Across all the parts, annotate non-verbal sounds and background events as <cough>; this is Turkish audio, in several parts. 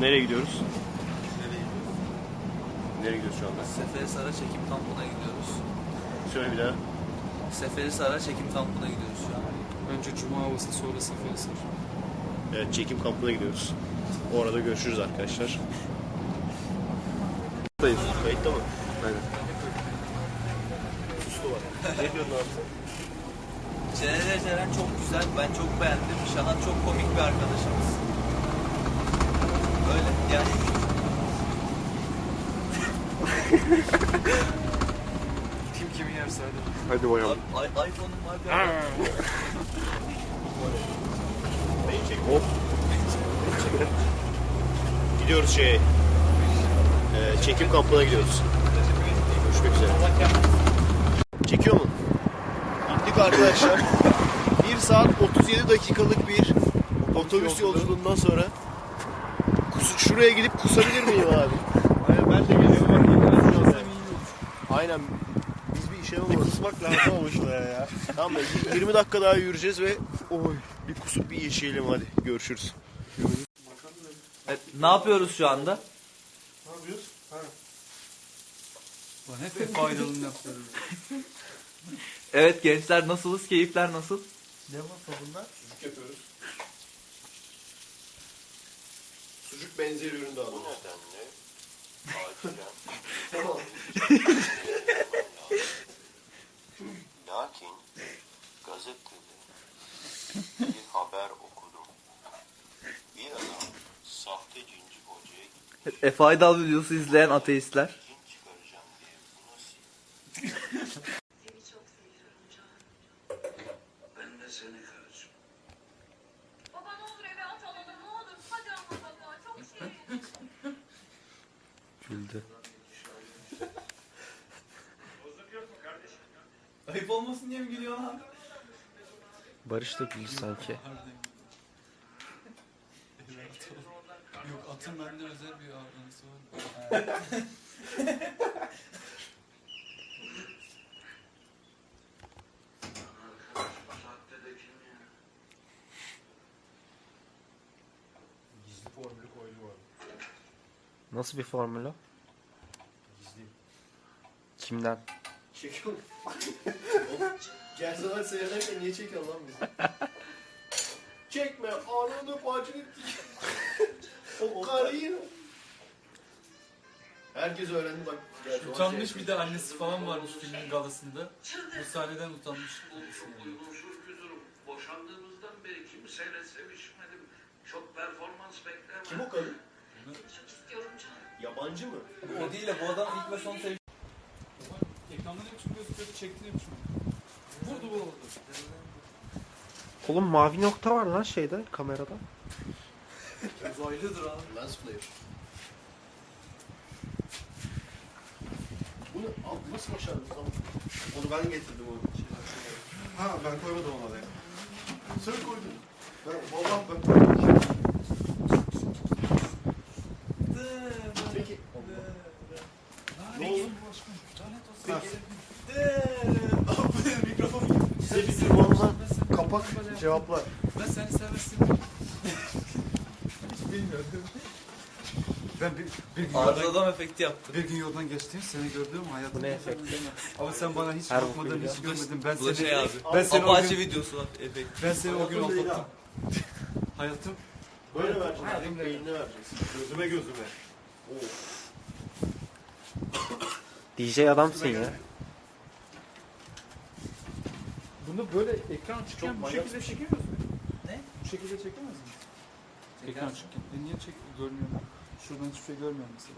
Nereye gidiyoruz? Nereye gidiyoruz şu anda? Seferihisar'a çekim kampına gidiyoruz. Söyle bir daha. Seferihisar'a çekim kampına gidiyoruz şu an. Önce Cuma havası sonra Seferihisar. Evet çekim kampına gidiyoruz. Orada görüşürüz arkadaşlar. Buradayız. Kayıtta mı? Aynen. Sustu var. ne diyorsun abi? Ceren Ceren çok güzel. Ben çok beğendim. Şahan çok komik bir arkadaşımız. Öyle yani. <laughs> Kim kimi yerse hadi. Hadi bakalım. Ay, iPhone'um var bir ara. Beni çek. Hop. gidiyoruz şey. Ee, çekim kampına gidiyoruz. Görüşmek üzere. Çekiyor mu? İndik arkadaşlar. 1 saat 37 dakikalık bir otobüs yolculuğundan sonra şuraya gidip kusabilir miyim abi? Aynen ben de geliyorum. Aynen. Biz bir işe mi Kusmak lazım olmuş ya. Tamam mı? 20 dakika daha yürüyeceğiz ve oy bir kusup bir yaşayalım hadi. Görüşürüz. Evet, ne yapıyoruz şu anda? Lan hep hep faydalı yapıyorum. Evet gençler nasılız? Keyifler nasıl? Sucuk yapıyoruz. Sucuk benzeri ürün daha doğrusu. <laughs> Lakin gazetede bir haber okudum. Bir adam sahte cinci hocaya gitti. E, Faydal videosu izleyen ateistler. Cin çıkaracağım diye bu nasıl? Seni çok seviyorum Can. Ben de seni karıcığım. Baba ne olur eve at alalım ne olur. Hadi ama baba çok şey. Güldü. Ayıp olmasın diye mi gülüyor lan? Barış da güldü sanki. Yok atın bende özel bir anısı var. Gizli formülü koydu var. Nasıl bir formül o? Kimden? Çekiyor mu? Gel zaman seyrederken niye çekiyorsun lan bizi? Çekme ananı bacını <laughs> O karıyı Herkes öğrendi bak. An Utanmış şey- bir de annesi falan varmış filmin galasında. Bu sahneden utanmış. Uygunsuz bir durum. Boşandığımızdan beri kimseyle sevişmedim. Çok performans beklemem. Kim o kadın? Çok istiyorum Can. Yabancı mı? O değil de bu adam ilk ve son sev... Biçim. Vurdu bu oldu. Oğlum mavi nokta var lan şeyde kamerada. Uzaylıdır abi. Lens flare. Bunu al, nasıl başardın lan? Onu ben getirdim onu. Ha ben koymadım ona da. Sen koydun. Ben vallahi ben koydum. Peki. Ne oldu? Size bir sürü Kapak cevaplar. Ben seni seversin. Bilmiyorum. Ben bir, bir gün yoldan, Arızadan efekti yaptı. bir gün yoldan geçtim seni gördüm hayatımda. Bu ne efekti? Ama sen bana hiç Her bakmadın, hiç görmedin. Ben seni, şey abi. ben seni o gün, videosu var efekt. ben seni o gün Hayatım aldattım. Hayatım Böyle vereceksin. Beynine vereceksin. Gözüme gözüme. DJ adamsın ya. Bunu böyle ekran çıkken bu manyak şekilde çekemiyoruz mu? Ne? Bu şekilde çekemez miyiz? Ekran çıkken. E niye çek görmüyorum? Şuradan hiçbir şey görmüyorum mesela.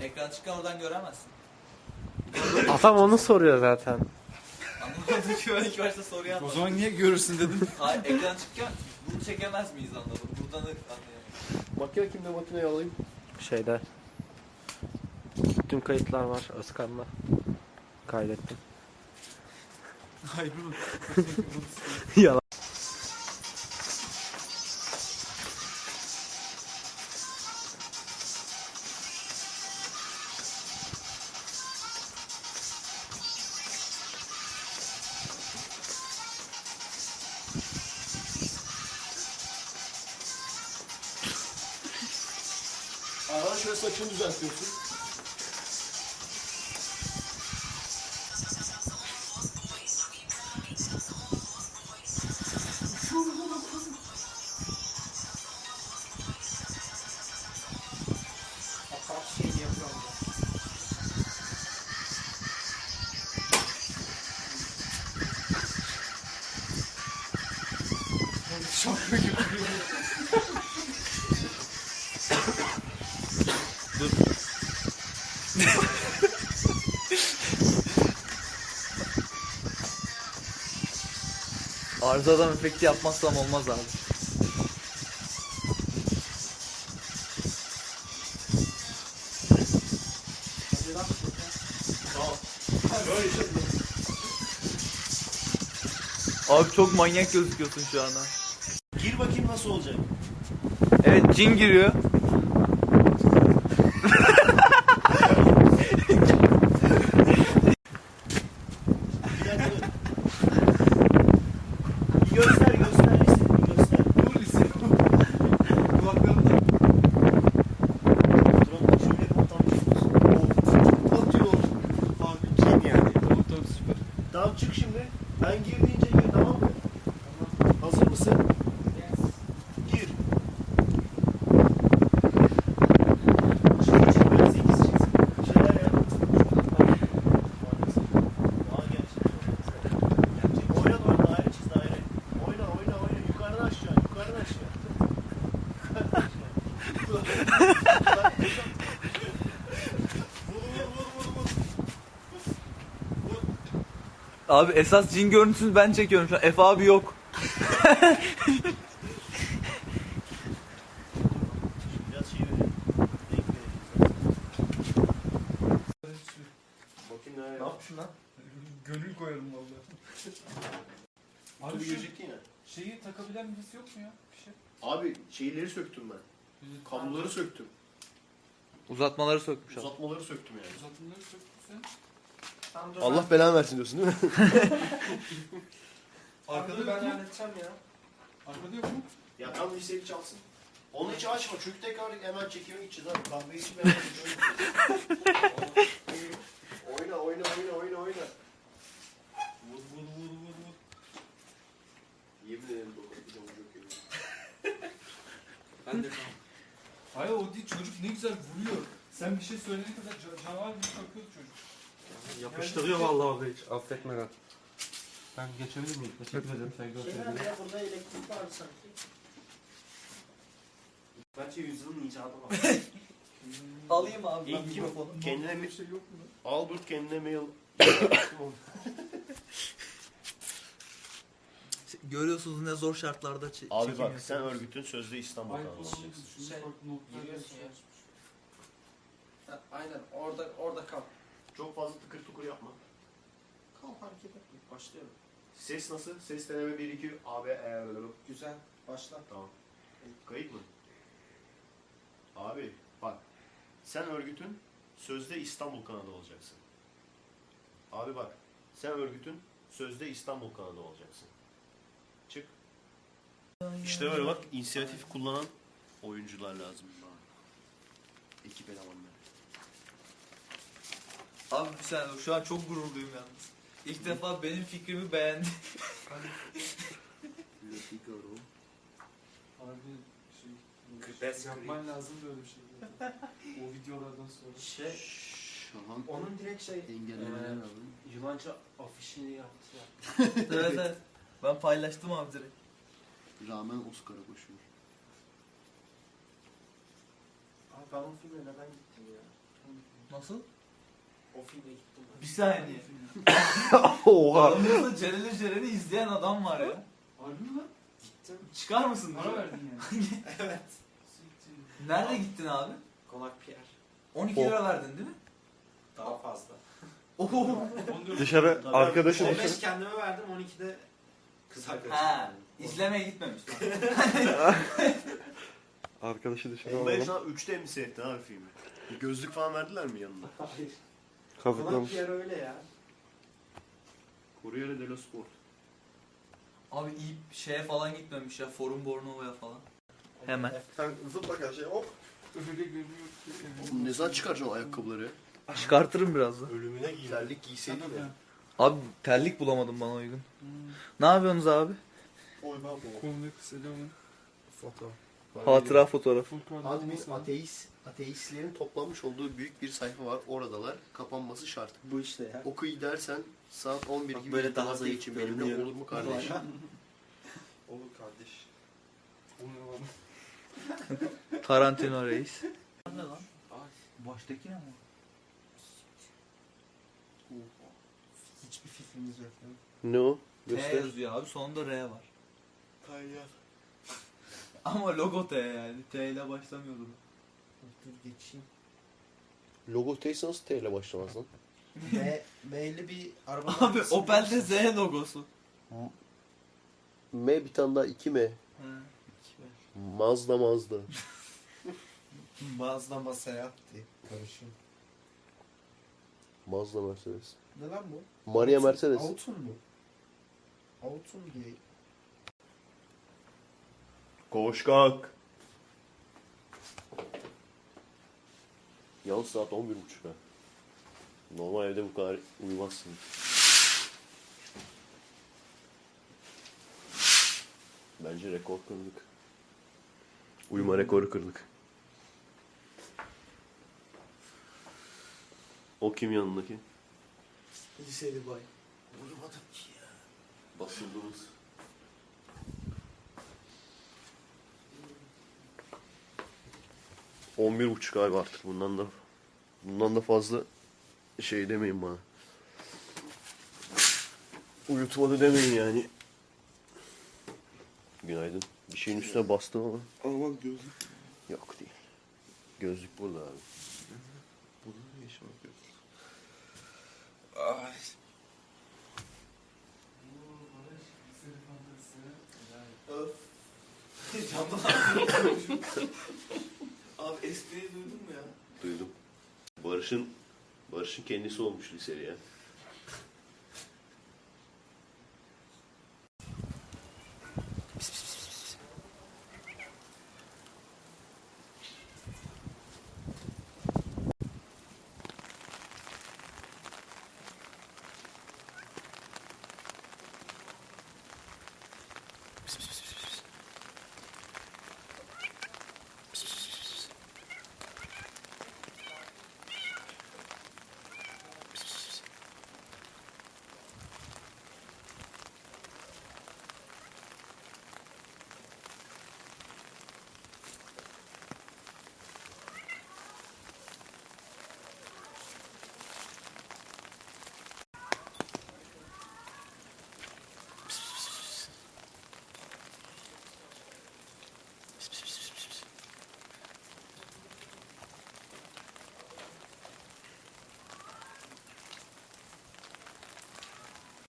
Ekran çıkan oradan göremezsin. <laughs> Adam onu soruyor zaten. Anlamadım ki ben ilk başta soruyu O zaman niye görürsün dedim. <laughs> Hayır ekran çıkken bunu çekemez miyiz anladım. Buradan da anlayamadım. Makine kimde makineyi alayım? Şeyde. Tüm kayıtlar var Özkan'la. Kaydettim. Ayrılın. Yalan. Ara şöyle saçını düzeltiyorsun. Arızadan efekti yapmazsam olmaz abi. Abi çok manyak gözüküyorsun şu anda. Bakayım nasıl olacak. Evet cin giriyor. Bir dakika dur. Bir göster göster listeni bir göster. Dur lise. Kulaklarında. Dur şöyle yapalım tam çıkıyorsun. Atıyor. Abi kim yani? Tamam tamam süper. Tamam çık şimdi. Ben gir deyince gir tamam mı? Tamam. Hazır mısın? Gir. Çık çık böyle sekiz çıksın. Bir şeyler yap. Daha gerçek. Gerçek. Oyna oyna daire çiz daire. Oyna oyna oyna yukarıdan aşağı yukarıdan aşağı. Yukarıdan aşağı. Vur vur vur vur vur. Abi esas cin görüntüsünü ben çekiyorum şu an. Efe abi yok. Biraz şey verelim. Renk verelim. Bakayım ne Ne yapmışsın lan? Gönül koyarım vallahi. Abi Abi şu gözüktü yine. şeyi takabilen birisi yok mu ya? Bir şey. Abi şeyleri söktüm ben. Kabloları söktüm. Uzatmaları sökmüş abi. Uzatmaları söktüm yani. Uzatmaları söktün sen. Allah belanı versin diyorsun değil mi? <laughs> Arkada ben halledeceğim ya. Arkada yok mu? ya tam liseli çalsın. Onu hiç açma çünkü tekrar hemen çekime gideceğiz abi. Kahve içip hemen Oyna oyna oyna oyna oyna. Vur vur vur vur vur. Yemin ederim dokunacağım çok yemin. Ben de tamam. Hayır o değil çocuk ne güzel vuruyor. Sen bir şey söyleyene kadar ca- canavar gibi takıyor çocuk. Yapıştırıyor vallahi orada hiç affetmeden. Ben geçebilir miyim? Teşekkür ederim saygılar sevgiler. ya burada elektrik var sanki. Bence yüzyılın icadı var. <laughs> Alayım abi ben İlk kim? mikrofonu. Kendine bir şey yok mu? Albert kendine mail. <laughs> Görüyorsunuz ne zor şartlarda çe- Abi çekim bak sen yapıyoruz. örgütün sözde İstanbul Ay kanalı falan olacaksın. şunu Şey, giriyorsun ya. yazmış. Ha, aynen orada orada kal. Çok fazla tıkır tıkır yapma. Kal hareket etme. Başlıyorum. Ses nasıl? Ses deneme 1 2 AB eğer Güzel. Başla. Tamam. Kayıt mı? Abi bak. Sen örgütün sözde İstanbul kanadı olacaksın. Abi bak. Sen örgütün sözde İstanbul kanadı olacaksın. Çık. İşte böyle bak inisiyatif kullanan oyuncular lazım. Ekip elemanları. Abi bir saniye şu an çok gururluyum yalnız. İlk defa benim fikrimi beğendi. Harbi şey. Best Yapman lazım böyle bir şey. o videolardan sonra. Şey, Şahan onun direkt şey engellemeler Ee, aldım. Yılanca afişini yaptı ya. <laughs> evet evet. Ben paylaştım abi direkt. Rağmen Oscar'a koşuyor. Abi ben o filme neden gittim ya? Nasıl? O filme gittim ben. Bir saniye. <laughs> Oha. Aramızda Celal'i Celal'i izleyen adam var ya. Harbi mi lan? Gittim. Çıkar mısın? Para verdin yani. <laughs> evet. Nerede gittin abi? Konak Pierre. 12 lira verdin değil mi? Daha fazla. <laughs> Oho. 14 Dışarı arkadaşı 15 dışarı. kendime verdim 12'de kız arkadaşım. Ha, izlemeye gitmemiş. Arkadaşı dışarı Oğlum ben alalım. an 3'te mi seyrettin abi filmi? Bir gözlük falan verdiler mi yanına? Hayır. Konak Kazıklamış. Pierre öyle ya. Corriere dello Sport. Abi iyi şeye falan gitmemiş ya. Forum Bornova'ya falan. Hemen. Sen zıpla karşıya hop. Oğlum ne zaman çıkaracaksın o ayakkabıları ya? Çıkartırım birazdan. Ölümüne giy. Terlik giyseydin ya. Abi terlik bulamadım bana uygun. Ne yapıyorsunuz abi? Oy ben bu. konuyu selamın. Foto. Hatıra fotoğrafı. Admin ateist, ateistlerin toplanmış olduğu büyük bir sayfa var. Oradalar. Kapanması şart. Bu işte ya. Okuy dersen saat 11 gibi böyle daha zayıf için benimle görünüyorum. olur mu <laughs> kardeş? Olur kardeş. O ne lan? Tarantino reis. Ne lan? Baştaki ne ama? Hiçbir fikrimiz yok. Ne o? T yazıyor abi sonunda R var. Tayyar. Ama logo T yani. T ile başlamıyordu. Dur geçeyim. Logo T nasıl T ile başlamaz lan? <laughs> M, M'li bir araba. Abi Opel'de Z logosu. M bir tane daha 2 M. Mazda Mazda. <laughs> Mazda Maserati. Karışım. Mazda Mercedes. Ne lan bu? Maria Mercedes. Autun mu? Autun gay. Koş kalk. Yalnız saat 11.30 ha. Normal evde bu kadar uyumazsın. Bence rekor kırdık. Uyuma rekoru kırdık. O kim yanındaki? Liseli bay. Vurmadım ki ya. Basıldınız. On bir buçuk abi artık bundan da bundan da fazla şey demeyin bana. Uyutmadı demeyin yani. Günaydın. Bir şeyin üstüne bastım ama Ama gözlük. yok değil. Gözlük burada abi. Burada ne işim var gözlük? Abi espriyi duydun mu ya? Duydum. Barış'ın Barış'ın kendisi olmuş liseli ya.